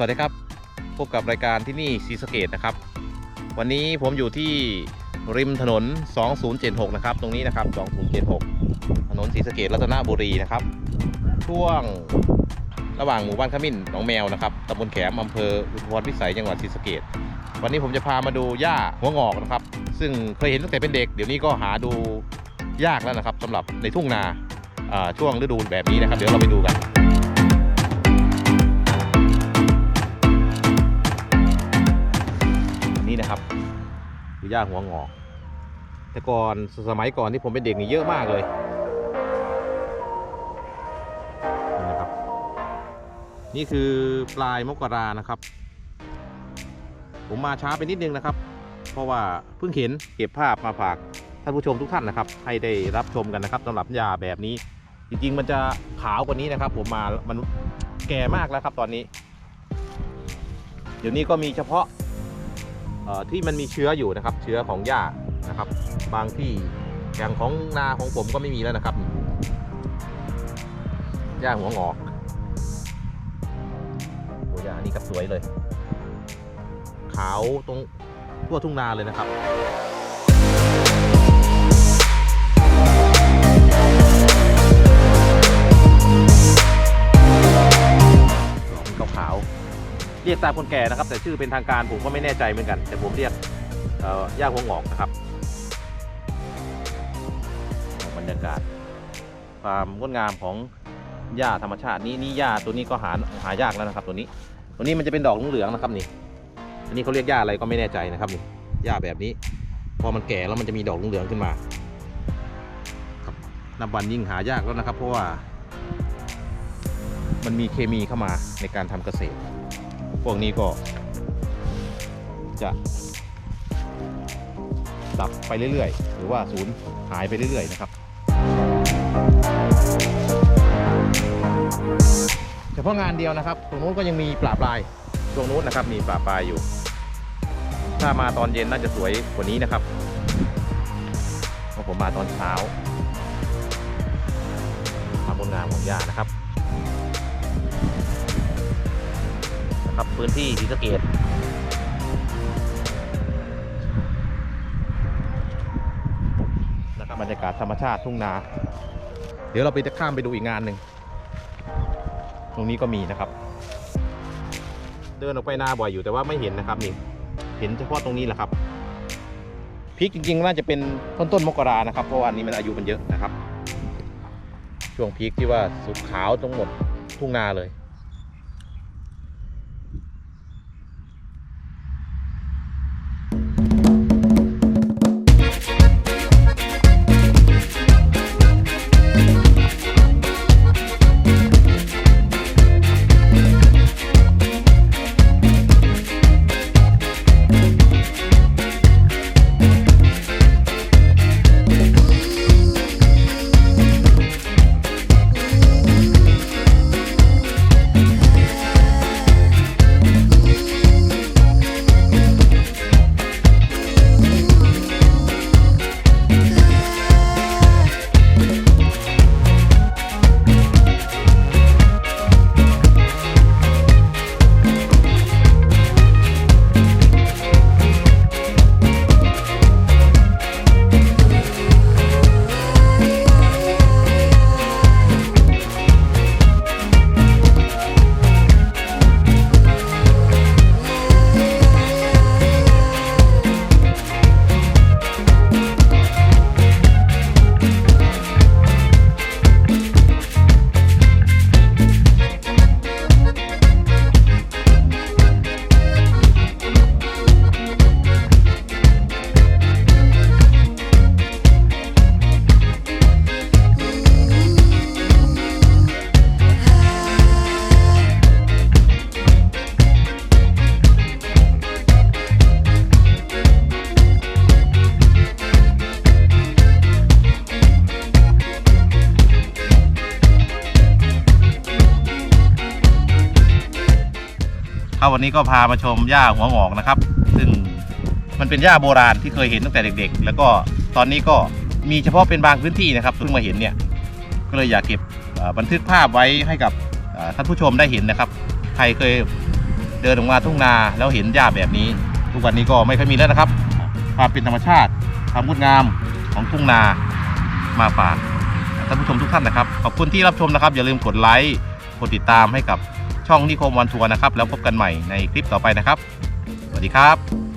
วัสดีครับ พบกับรายการที่นี่ซีสเกตนะครับ วันนี้ผมอยู่ที่ริมถนน 2076 นะครับ ตรงนี้นะครับ 2076 ถนนศรีสเกตรัตนบุรีนะครับ ช่วงระหว่างหมู่บ้านขมิ้นหนองแมวนะครับตำบลแขมอำเภออุทุมพรพิสัยจังหวัดศรีสะเกดวันนี้ผมจะพามาดูหญ้าหัวงอกนะครับ ซึ่งเคยเห็นตั้งแต่เป็นเด็กเดี๋ยวนี้ก็หาดูยากแล้วนะครับสำหรับในทุ่งนาช่วงฤดูแบบนี้นะครับ เดี๋ยวเราไปดูกัน คือย่าหัวงอก แต่ก่อนสมัยก่อนที่ผมเป็นเด็กนี่เยอะมากเลยนี่นะครับ นี่คือปลายมกรานะครับ ผมมาช้าไปนิดนึงนะครับ เพราะว่าเพิ่งเห็นเก็บภาพมาฝากท่านผู้ชมทุกท่านนะครับ ให้ได้รับชมกันนะครับสำหรับยาแบบนี้ จริงๆ มันจะขาวกว่านี้นะครับ ผมมามันแก่มากแล้วครับตอนนี้ เดี๋ยวนี้ก็มีเฉพาะ ที่มันมีเชื้ออยู่นะครับ เชื้อของหญ้านะครับ บางที่อย่างของนาของผมก็ไม่มีแล้วนะครับหญ้าหัวงอกหัวหญ้านี่กับสวยเลย ขาวตรงทั่วทุ่งนาเลยนะครับ ตามคนแก่นะครับ แต่ชื่อเป็นทางการผมก็ไม่แน่ใจเหมือนกัน แต่ผมเรียกย่าหัวงอกนะครับบรรยากาศ ความงดงามของหญ้าธรรมชาตินี่นี่หญ้าตัวนี้ก็หาหายากแล้วนะครับ ตัวนี้ ตัวนี้มันจะเป็นดอกเหลืองๆนะครับนี่อันนี้เขาเรียกหญ้าอะไรก็ไม่แน่ใจนะครับนี่หญ้าแบบนี้พอมันแก่แล้วมันจะมีดอกเหลืองๆขึ้นมาครับนับวันยิ่งหายากแล้วนะครับ เพราะว่า มันมีเคมีเข้ามาในการทำเกษตร พวกนี้ก็จะดับไปเรื่อยๆ หรือว่าสูญหายไปเรื่อยๆนะครับ เฉพาะงานเดียวนะครับ ตรงนู้นก็ยังมีปลาปลาย ตรงนู้นนะครับมีปลาปลายอยู่ ถ้ามาตอนเย็นน่าจะสวยกว่านี้นะครับเพราะผมมาตอนเช้าความงดงามของหญ้านะครับ พื้นที่ศรีสะเกดนะครับบรรยากาศธรรมชาติทุ่งนา เดี๋ยวเราไปจะข้ามไปดูอีกงานหนึ่งตรงนี้ก็มีนะครับ เดินออกไปนาบ่อยอยู่แต่ว่าไม่เห็นนะครับนี่เห็นเฉพาะตรงนี้แหละครับพริกจริงๆน่าจะเป็นต้นต้นมกรานะครับ เพราะว่าอันนี้มันอายุมันเยอะนะครับ ช่วงพีคที่ว่าสุกขาวทั้งหมดทุ่งนาเลย ครับวันนี้ก็พามาชมหญ้าหัวงอกนะครับ ซึ่งมันเป็นหญ้าโบราณที่เคยเห็นตั้งแต่เด็ก ๆ แล้วก็ตอนนี้ก็มีเฉพาะเป็นบางพื้นที่นะครับเพิ่งมาเห็นเนี่ยก็เลยอยากเก็บบันทึกภาพไว้ให้กับท่านผู้ชมได้เห็นนะครับ ใครเคยเดินออกมาทุ่งนาแล้วเห็นหญ้าแบบนี้ ทุกวันนี้ก็ไม่ค่อยมีแล้วนะครับความเป็นธรรมชาติความงดงามของทุ่งนามาฝากท่านผู้ชมทุกท่านนะครับ ขอบคุณที่รับชมนะครับ อย่าลืมกดไลค์กดติดตามให้กับ ช่องนิคมวันทัวร์นะครับ แล้วพบกันใหม่ในคลิปต่อไปนะครับ สวัสดีครับ